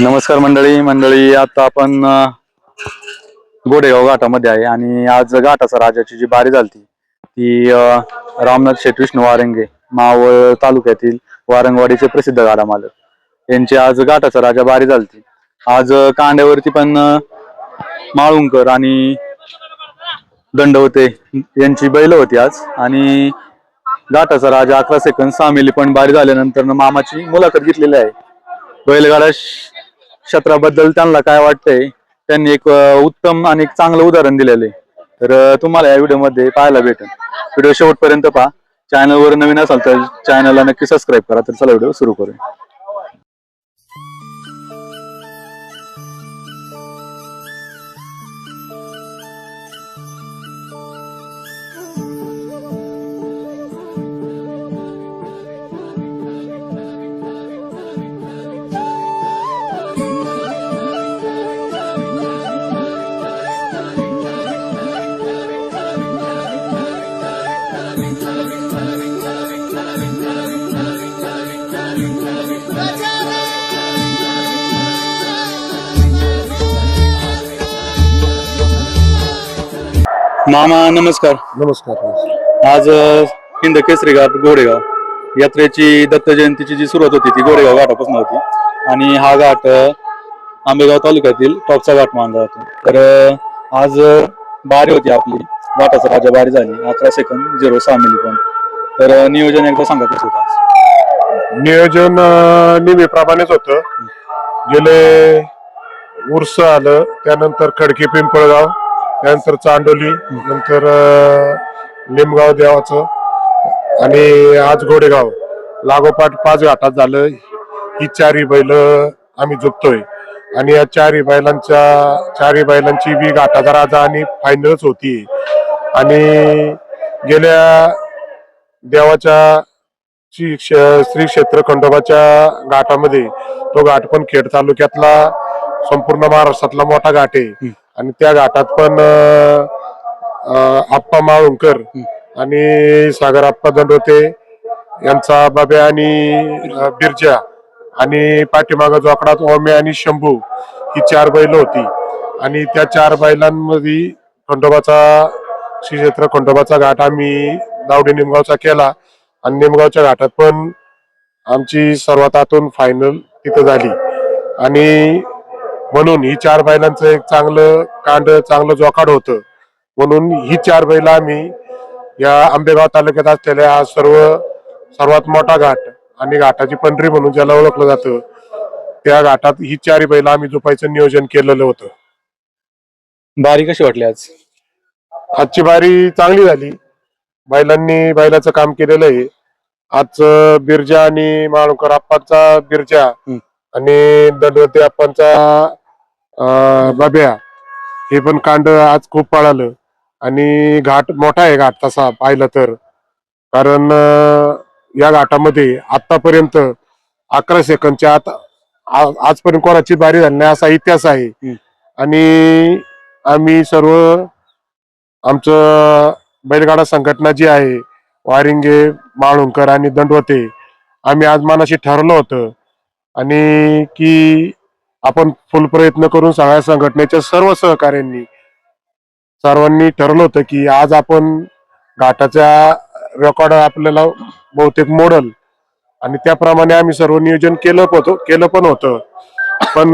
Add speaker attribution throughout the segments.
Speaker 1: नमस्कार मंडळी मंडळी आता आपण गोडेगाव घाटामध्ये आहे आणि आज घाटाचा राजाची जी बारी झाली ती रामनाथ शेठ विष्णू वारंगे मावळ तालुक्यातील वारंगवाडीचे प्रसिद्ध गाडा मालक. यांची आज घाटाचा राजा बारी झाली आज कांड्यावरती पण माळुंकर आणि दंडवते यांची बैल होती आज आणि घाटाचा राजा अकरा सेकंद सहा पण बारी झाल्यानंतर मामाची मुलाखत घेतलेली आहे. बैलगाडा क्षेत्राबद्दल त्यांना काय वाटतंय त्यांनी एक उत्तम आणि एक चांगलं उदाहरण दिलेलं आहे. तर तुम्हाला या व्हिडिओमध्ये पाहायला भेटेल. व्हिडिओ शेवटपर्यंत पहा. चॅनलवर नवीन असाल तर चॅनलला नक्की सबस्क्राईब करा. तर चला व्हिडिओ सुरू करूया. मामा नमस्कार.
Speaker 2: नमस्कार
Speaker 1: आज अ, हिंद केसरी घाट गोडेगाव यात्रेची दत्त जयंतीची जी सुरुवात होती ती गोडेगाव घाटापासून होती. आणि हा घाट अ, आंबेगाव तालुक्यातील टॉपचा घाट मानला जातो. तर अ, आज अ, बारी होती आपली. घाटाचा राजा बारी झाली. अकरा सेकंद झिरो सहा मिली पण तर अ, नियोजन एकदा सांगा कसं होतं आज?
Speaker 2: नियोजन अं, नेहमीप्रमाणेच होत. गेले उर्स आलं त्यानंतर खडकी पिंपळगाव त्यानंतर चांडोली नंतर निमगाव देवाचं आणि आज घोडेगाव. लागोपाठ पाच घाटात झालं. ही चारही बैल आम्ही झुकतोय आणि या चारही बैलांच्या चारही बैलांची बी घाटाचा राजा आणि फायनलच होती. आणि गेल्या देवाच्या श्री क्षेत्र खंडोबाच्या घाटामध्ये तो घाट पण खेड तालुक्यातला संपूर्ण महाराष्ट्रातला मोठा घाट आहे. आणि त्या घाटात पण आप्पा माळुंकर आणि सागर आप्पा दंडोते यांचा बाब्या आणि बिरजा आणि पाठीमाग जोकडात ओमे आणि शंभू ही चार बैल होती. आणि त्या चार बैलांमध्ये खंडोबाचा श्री क्षेत्र खंडोबाचा घाट आम्ही दावडी निमगावचा केला. आणि निमगावच्या घाटात पण आमची सर्वात आतून फायनल तिथं झाली. आणि म्हणून ही चार बैलांचं एक चांगलं कांड चांगलं जोकाड होतं. म्हणून ही चार बैल आम्ही या आंबेगाव तालुक्यात असलेल्या हा सर्व सर्वात मोठा घाट आणि घाटाची पंढरी म्हणून ज्याला ओळखलं जातं त्या घाटात ही चारही बैल आम्ही झोपायचं नियोजन केलेलं होतं.
Speaker 1: बारी कशी वाटली आज?
Speaker 2: आजची बारी चांगली झाली. बैलांनी बैलाचं काम केलेलं आहे. आज बिरजा आणि माळुकर आप्पांचा बिरजा. आणि दंडवती आप्पांचा बाब्या हे पण कांड आज खूप पळालं. आणि घाट मोठा आहे घाट तसा पाहिलं तर. कारण या घाटामध्ये आतापर्यंत अकरा सेकंदच्या आत आजपर्यंत कोणाची बारी झाली नाही असा इतिहास आहे. आणि आम्ही सर्व आमचं बैलगाडा संघटना जी आहे वारिंगे माळुंकर आणि दंडवते आम्ही आज मनाशी ठरवलं होतं. आणि की आपण फुल प्रयत्न करून सगळ्या संघटनेच्या सर्व सहकाऱ्यांनी सर्वांनी ठरवलं होतं की आज आपण घाटाच्या रेकॉर्ड आपल्याला बहुतेक मोडल. आणि त्याप्रमाणे आम्ही सर्व नियोजन केलं होतं केलं पण होतं. पण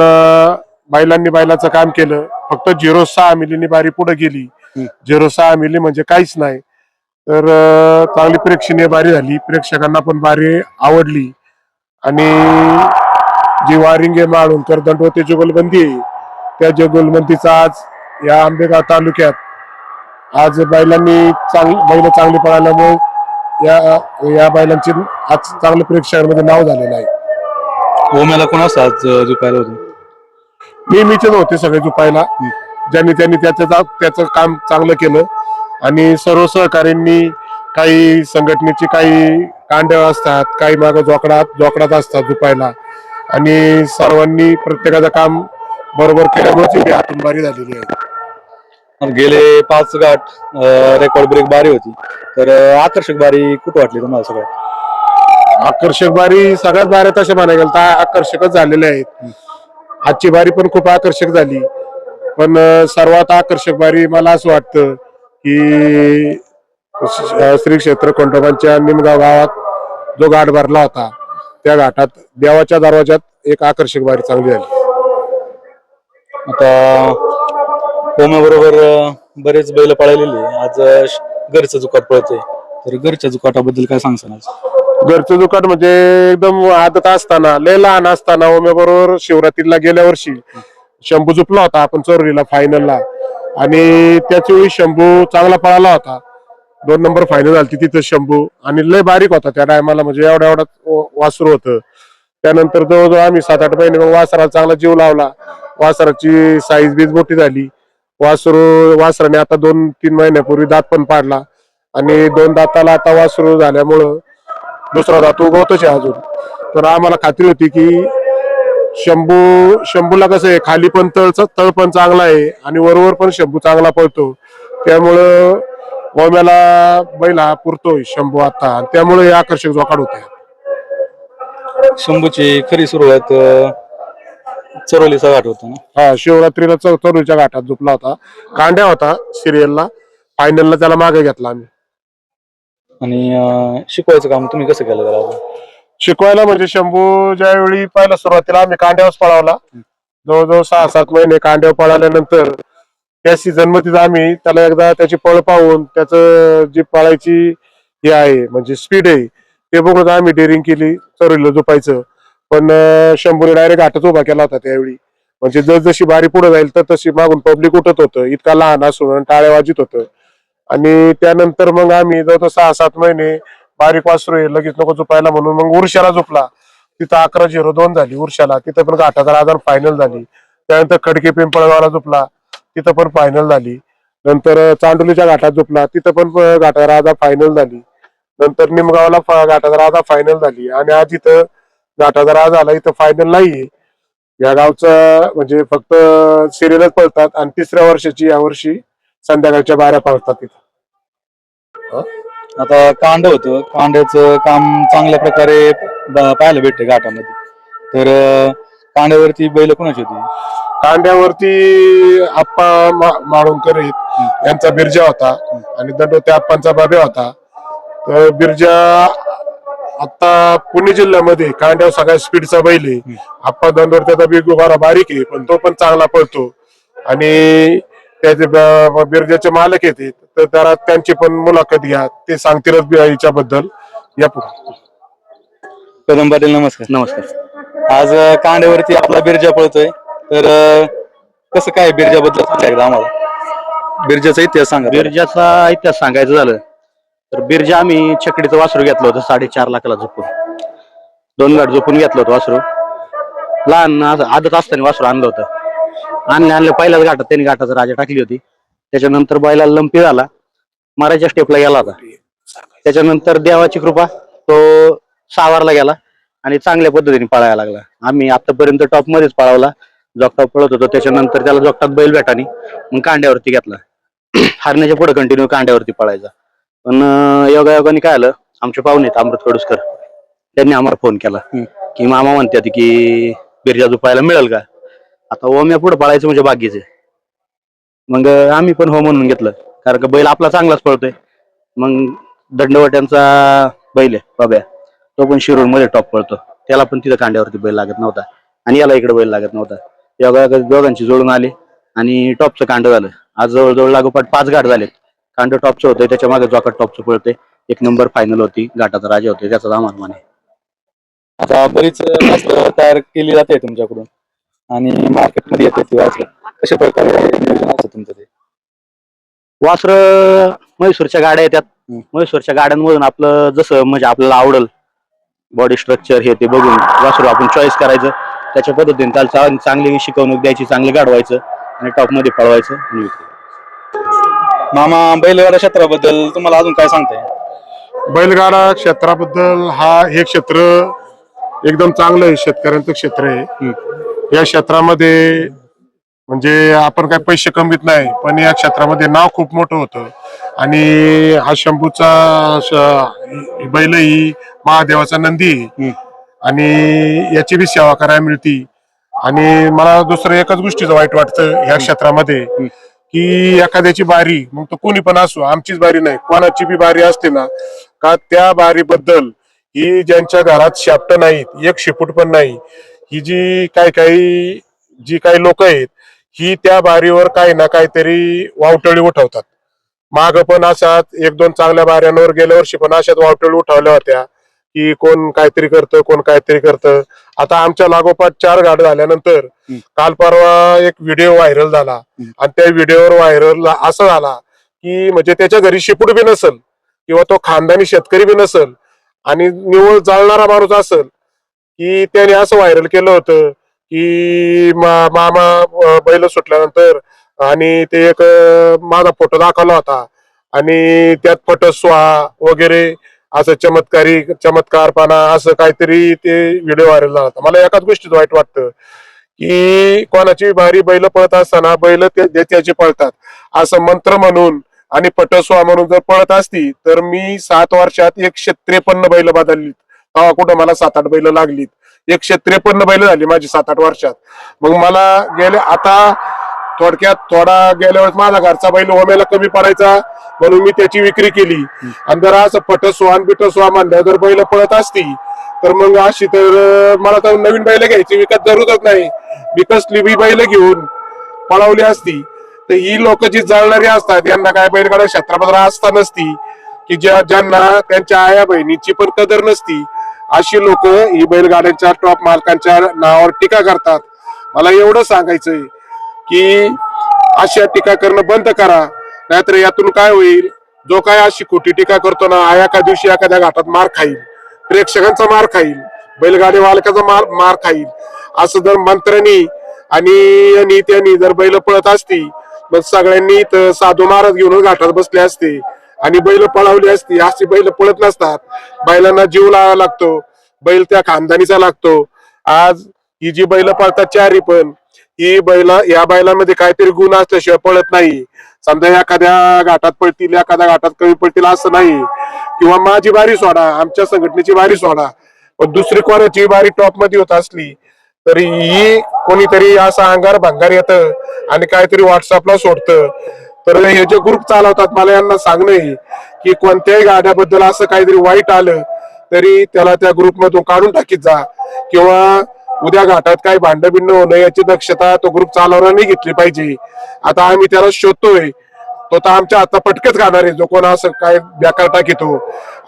Speaker 2: बैलांनी बैलाचं काम केलं. फक्त झिरो सहा मिलीनी बारी पुढे गेली. झिरो सहा मिली म्हणजे काहीच नाही. तर चांगली प्रेक्षणीय बारी झाली. प्रेक्षकांना पण बारी आवडली. आणि जी वारिंगे माळुंकर दंडवते जुगलबंदी आहे त्या जुगलबंदीचा आज या आंबेगाव तालुक्यात आज बैलांनी चांगली बैल चांगली पळाल्यामुळे या या बैलांचे आज चांगलं प्रेक्षकांमध्ये नाव झालेलं आहे.
Speaker 1: ओम्याला कोण असं आज अ, झोपायला होतं?
Speaker 2: नेहमीचेच होते सगळे झुपायला. ज्यांनी त्यांनी त्याचं त्याचं काम चांगलं केलं. आणि सर्व सहकाऱ्यांनी काही संघटनेची काही कांड असतात काही माग जोकडात जोकडात असतात झुपायला. आणि सर्वांनी प्रत्येकाचं काम बरोबर केल्यामुळेच हातून बारी झालेली आहे.
Speaker 1: गेले पाच घाट रेकॉर्ड ब्रेक बारी होती. तर आकर्षक बारी कुठं वाटली तुम्हाला सगळ्यात?
Speaker 2: आकर्षक बारी सगळ्यात बाऱ्या तशा म्हणायला गेलं तर आकर्षकच झालेल्या आहेत. आजची बारी पण खूप आकर्षक झाली. पण सर्वात आकर्षक बारी मला असं वाटतं की श्री क्षेत्र खंडोबांच्या निमगाव गावात जो घाट भरला होता त्या घाटात देवाच्या दरवाजात एक आकर्षक बारी चांगली झाली.
Speaker 1: आता बरोबर बरेच बैल पळालेले आज घरचं जुकाट पळतोय. तर घरच्या जुकाटाबद्दल काय सांगसान आज?
Speaker 2: घरचं दुकान म्हणजे एकदम आदत असताना लय लहान असताना ओम्या बरोबर शिवरात्रीला गेल्या वर्षी शंभू झुपला होता आपण चोरलीला फायनलला आणि त्याच वेळी शंभू चांगला पळाला होता. दोन नंबर फायनल झाली तिथं शंभू. आणि लय बारीक होता त्या टायमाला म्हणजे एवढ्या एवढा वासरू होतं. त्यानंतर जवळजवळ आम्ही सात आठ महिने मग वासराला चांगला जीव लावला. वासराची साईज बीज मोठी झाली. वासरू वासराने आता दोन तीन महिन्यापूर्वी दात पण पाडला. आणि दोन दाताला आता वासरू झाल्यामुळं दुसरा दात उगवतोच आहे अजून. तर आम्हाला खात्री होती की शंभू शंभूला कसं आहे खाली पण तळ तळ पण चांगला आहे आणि वरवर पण शंभू चांगला पळतो. त्यामुळं ओम्याला बैल हा पुरतोय शंभू आता. त्यामुळे आकर्षक जोकाड होते
Speaker 1: शंभूची खरी सुरुवात अं, चरोलीचा घाट होता ना?
Speaker 2: हा शिवरात्रीला चौ- तरुणच्या घाटात झोपला होता. कांड्या होता सिरियलला फायनलला त्याला मागे घेतला आम्ही.
Speaker 1: आणि अं, शिकवायचं काम तुम्ही कसं केलं त्याला
Speaker 2: शिकवायला म्हणजे शंभू ज्यावेळी पहिला सुरुवातीला आम्ही कांड्यावर पळावला. जवळजवळ सहा सात महिने कांड्यावर पळाल्यानंतर त्या सीझनमध्ये आम्ही त्याला एकदा त्याची पळ पाहून त्याचं जी पळायची हे आहे म्हणजे स्पीड आहे ते बघून आम्ही डेअरिंग केली चरवलं झोपायचं. पण शंभूने डायरेक्ट घाटच उभा केला होता त्यावेळी. म्हणजे जसजशी बारी पुढे जाईल तर तशी मागून पब्लिक उठत होतं. इतका लहान असून टाळ्या वाजित होतं. आणि त्यानंतर मग आम्ही जवळ सहा सात महिने बारीक वासरू आहे लगेच नको झोपायला म्हणून मग उर्षाला झोपला. तिथं अकरा झिरो दोन झाली उर्षाला तिथं पण घाटाचा आजार फायनल झाली. त्यानंतर खडके पिंपळगावला झोपला. तिथं पण फायनल झाली. नंतर चांडोलीच्या घाटात झोपला. तिथं पण घाटा घाटाचा राजा फायनल झाली. नंतर निमगावला घाटाचा राजा फायनल झाली. आणि आज इथं घाटाचा राजा आला इथं फायनल नाहीये. या गावचं म्हणजे फक्त सिरियलच पळतात आणि तिसऱ्या वर्षाची या वर्षी संध्याकाळच्या बाऱ्या पळतात तिथं
Speaker 1: आता कांड होतं. कांड्याचं काम चांगल्या प्रकारे पाहायला भेटते घाटामध्ये. तर कांड्यावरती बैल कोणाची होती?
Speaker 2: कांड्यावरती आप्पा माळुंकर यांचा बिरजा होता. आणि दंडोते आप्पांचा बाबे होता. तर बिरजा आता पुणे जिल्ह्यामध्ये कांड्यावर सगळ्या स्पीडचा बैल आहे. आप्पा दंडोर त्याचा बिगुबारा बारीक आहे पण तो पण चांगला पळतो. आणि त्याचे ब- बिरजाचे मालक येते तर त्याला त्यांची पण मुलाखत घ्या. ते सांगतीलच बी याच्याबद्दल. या पुढे.
Speaker 1: कदम पाटील नमस्कार. नमस्कार. आज कांड्यावरती आपला बिरजा पळतोय. तर कसं काय बिरजाबद्दल सांगा एकदा आम्हाला? बिरजाचा इतिहास सांगा
Speaker 3: बिरजाचा इतिहास सांगायचं झालं तर बिरजा आम्ही छकडीचं वासरू घेतलं होतं साडेचार लाखाला झोपून. दोन गाठ झोपून घेतलं होतं वासरू. लहान आदत असताना वासरू आणलं होतं. आणलं आणलं पहिल्याच घाटात त्यांनी घाटाचा राजा टाकली होती. त्याच्यानंतर बैलाला लंपी झाला. मारायच्या स्टेपला गेला होता. त्याच्यानंतर देवाची कृपा तो सावारला गेला आणि चांगल्या पद्धतीने पळायला लागला. आम्ही आतापर्यंत टॉप मध्येच पळवला. जॉकटॉप पळत होतो त्याच्यानंतर त्याला जॉकटॉप बैल भेटानी मग कांड्यावरती घेतला. हारण्याच्या पुढे कंटिन्यू कांड्यावरती पळायचा. पण अं, योगायोगाने काय आलं आमचे पाहुणे आहेत अमृत कडुसकर त्यांनी आम्हाला फोन केला. की मामा म्हणतात की बिरजा झोपायला मिळेल का? आता ओम्या पुढे पळायचं म्हणजे आहे. मग आम्ही पण हो म्हणून घेतलं. कारण का बैल आपला चांगलाच पळतोय. मग दंडवट्यांचा बैल आहे बाब्या. तो पण शिरूरमध्ये टॉप पळतो. त्याला पण तिथं कांड्यावरती बैल लागत नव्हता. आणि याला इकडे बैल लागत नव्हता. योगा दोघांची जोडून आली आणि टॉपचं कांड झालं. आज जवळजवळ लागोपाठ पाच घाट झालेत. कांड टॉपचं होतं त्याच्यामागे जोकाट टॉपचं पळते एक नंबर फायनल होती घाटाचा राजा होते त्याचा आम्हाला माने
Speaker 1: आता बरीच तयार केली जाते तुमच्याकडून. आणि मार्केटमध्ये येते ती वासरं. कशा प्रकारे नियोजन असतं तुमचं ते?
Speaker 3: वासर म्हैसूरच्या गाड्या येतात. म्हैसूरच्या गाड्यांमधून आपलं जसं म्हणजे आपल्याला आवडल. बॉडी स्ट्रक्चर हे ते बघून वासरू आपण चॉईस करायचं. त्याच्या पद्धतीने त्याला चांग- चांगली शिकवणूक द्यायची चांगलं गाडवायचं आणि टॉपमध्ये पळवायचं.
Speaker 1: मामा बैलगाडा क्षेत्राबद्दल तुम्हाला अजून काय सांगताय?
Speaker 2: बैलगाडा क्षेत्राबद्दल हा हे क्षेत्र एकदम चांगलं आहे शेतकऱ्यांचं क्षेत्र आहे. या क्षेत्रामध्ये म्हणजे आपण काय पैसे कमीत नाही पण या क्षेत्रामध्ये नाव खूप मोठं होतं. आणि हा शंभूचा श- बैल ही महादेवाचा नंदी आहे. आणि याची बी सेवा करायला मिळती. आणि मला दुसरं एकच गोष्टीचं वाईट वाटतं ह्या क्षेत्रामध्ये की एखाद्याची बारी मग तो कोणी पण असो आमचीच बारी नाही कोणाची बी बारी असते ना का त्या बारीबद्दल ही ज्यांच्या घरात शाप्ट नाहीत एक शेपूट पण नाही ही जी काय काही जी काही लोक आहेत ही त्या बारीवर काही ना काहीतरी वावटळी उठवतात. माग पण अशात एक दोन चांगल्या बाऱ्यांवर गेल्या वर्षी पण अशात वावटळी उठवल्या होत्या. की कोण काहीतरी करतं कोण काहीतरी करतं आता आमच्या लागोपाठ चार गाड्या झाल्यानंतर काल परवा एक व्हिडिओ व्हायरल झाला. आणि त्या व्हिडिओवर व्हायरल असा झाला की म्हणजे त्याच्या घरी शिपूट बी नसल किंवा तो खानदानी शेतकरी बी नसल आणि निवळ जाळणारा माणूस असल की त्याने असं व्हायरल केलं होतं की मा- मामा अं, बैल सुटल्यानंतर आणि ते एक माझा फोटो दाखवला होता. आणि त्यात फटस्वा वगैरे असं चमत्कारी चमत्कारपणा असं काहीतरी ते व्हिडिओ व्हायरल झाला होता. मला एकाच गोष्टीत वाईट वाटतं की कोणाची बारी बैल पळत असताना बैल ते- त्याची पळतात. असं मंत्र म्हणून आणि पटस्वा म्हणून जर पळत असती तर मी सात वर्षात एकशे त्रेपन्न बैल बदलली तेव्हा कुठं मला सात आठ बैल लागलीत. एकशे त्रेपन्न बैल झाली माझी सात आठ वर्षात. मग मला गेले आता थोडक्यात थोडा गेल्या वेळेस माझा घरचा बैल ओम्याला कमी पडायचा म्हणून मी त्याची विक्री केली. आणि जर असं पटस्वान बिटस्वा म्हणलं जर बैल पळत असती तर मग अशी तर मला तर नवीन बैल घ्यायची विकत जरूरच नाही. मी कसली बी बैल घेऊन पळवली असती तर ही लोक जी जळणारी असतात यांना काय बैलगाडा क्षेत्रामध्ये असता नसती की ज्या ज्यांना त्यांच्या आया बहिणीची पण कदर नसती अशी लोक ही बैलगाड्यांच्या टॉप मालकांच्या नावावर टीका करतात. मला एवढं सांगायचंय. की अशा टीका करणं बंद करा नाहीतर यातून काय होईल? जो काय अशी खोटी टीका करतो ना एका दिवशी एखाद्या घाटात मार खाईल. प्रेक्षकांचा मार खाईल. बैलगाडी मालकाचा मार मार खाईल. असं जर मंत्र्यांनी आणि यांनी त्यांनी जर बैल पळत असती मग सगळ्यांनी इथं साधू महाराज घेऊन घाटात बसले असते आणि बैल पळवली असती. अशी बैल पळत नसतात. बैलांना जीव लावा लागतो. बैल त्या खानदानीचा लागतो. आज ही जी बैल पळतात चारी पण ही बैल या बैलामध्ये काहीतरी गुण असल्याशिवाय पळत नाही. समजा एखाद्या घाटात पळतील एखाद्या घाटात कमी पळतील असं नाही. किंवा माझी बारी सोडा आमच्या संघटनेची बारी सोडा. पण दुसरी कोणाची बारी टॉपमध्ये होत असली तरी ही कोणीतरी असा अंगार भंगार येतं आणि काहीतरी व्हॉट्सअपला सोडतं. तर हे जे ग्रुप चालवतात मला यांना सांगणं की कोणत्याही गाड्याबद्दल असं काहीतरी वाईट आलं तरी त्याला त्या ग्रुपमधून काढून टाकीत जा. किंवा उद्या घाटात काही भांड बिंड होणं याची दक्षता तो ग्रुप चालवणाऱ्यांनी घेतली पाहिजे. आता आम्ही त्याला शोधतोय. तो तर आमच्या आता पटकच खाणार आहे. जो कोण असं काय बेकार घेतो.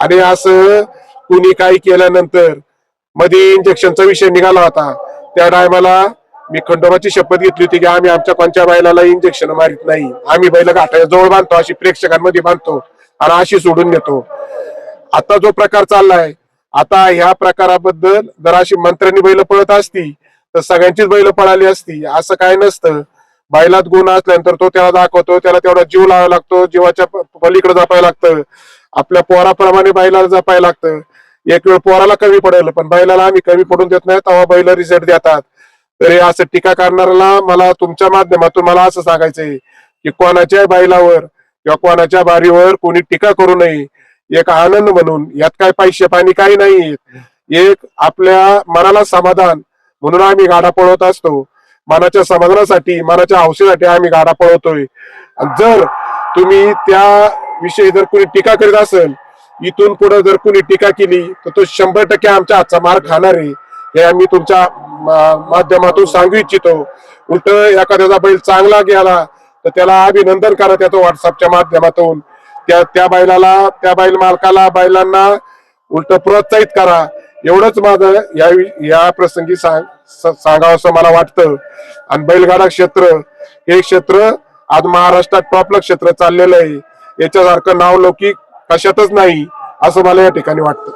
Speaker 2: आणि असं कुणी काही केल्यानंतरमध्ये इंजेक्शनचा विषय निघाला होता. त्या टायमाला मी खंडोबाची शपथ घेतली होती की आम्ही आमच्या कोणत्या बैलाला इंजेक्शन मारित नाही. आम्ही बैल घाटाच्या जवळ बांधतो अशी प्रेक्षकांमध्ये बांधतो. आणि अशी सोडून देतो. आता जो प्रकार चाललाय आता ह्या प्रकाराबद्दल जर अशी मंत्र्यांनी बैल पळत असती तर सगळ्यांचीच बैल पळाली असती असं काय नसतं. बैलात गुण असल्यानंतर तो त्याला दाखवतो त्याला तेवढा जीव लावावा लागतो जीवाच्या पलीकडे जपायला लागतं. आपल्या पोराप्रमाणे बैलाला जपायला लागतं. एक वेळ पोराला कमी पडेल पण बैलाला आम्ही कमी पडून देत नाही तेव्हा बैल रिझल्ट देतात. तरी असं टीका करणाऱ्याला मला तुमच्या माध्यमातून मला असं सांगायचंय की कोणाच्या बैलावर किंवा कोणाच्या बारीवर कोणी टीका करू नये. एक आनंद म्हणून यात काय पैसे पाणी काही नाही. एक आपल्या मनाला समाधान म्हणून आम्ही गाडा पळवत असतो. मनाच्या समाधानासाठी मनाच्या हौसेसाठी आम्ही गाडा पळवतोय. आणि जर तुम्ही त्या विषयी जर कोणी टीका करीत असेल इथून पुढे जर कोणी टीका केली तर तो शंभर टक्के आमच्या हातचा मार खाणार आहे. हे आम्ही तुमच्या माध्यमातून सांगू इच्छितो. उलट एखाद्याचा बैल चांगला गेला तर त्याला अभिनंदन करा त्याचं व्हॉट्सअपच्या माध्यमातून. त्या त्या बैलाला त्या बैल मालकाला बैलांना उलट प्रोत्साहित करा. एवढंच माझं या या प्रसंगी सांग सांगावं असं मला वाटतं. आणि बैलगाडा क्षेत्र हे क्षेत्र आज महाराष्ट्रात टॉपलं क्षेत्र चाललेलं आहे. याच्यासारखं नाव लौकिक कशातच नाही असं मला या ठिकाणी वाटतं.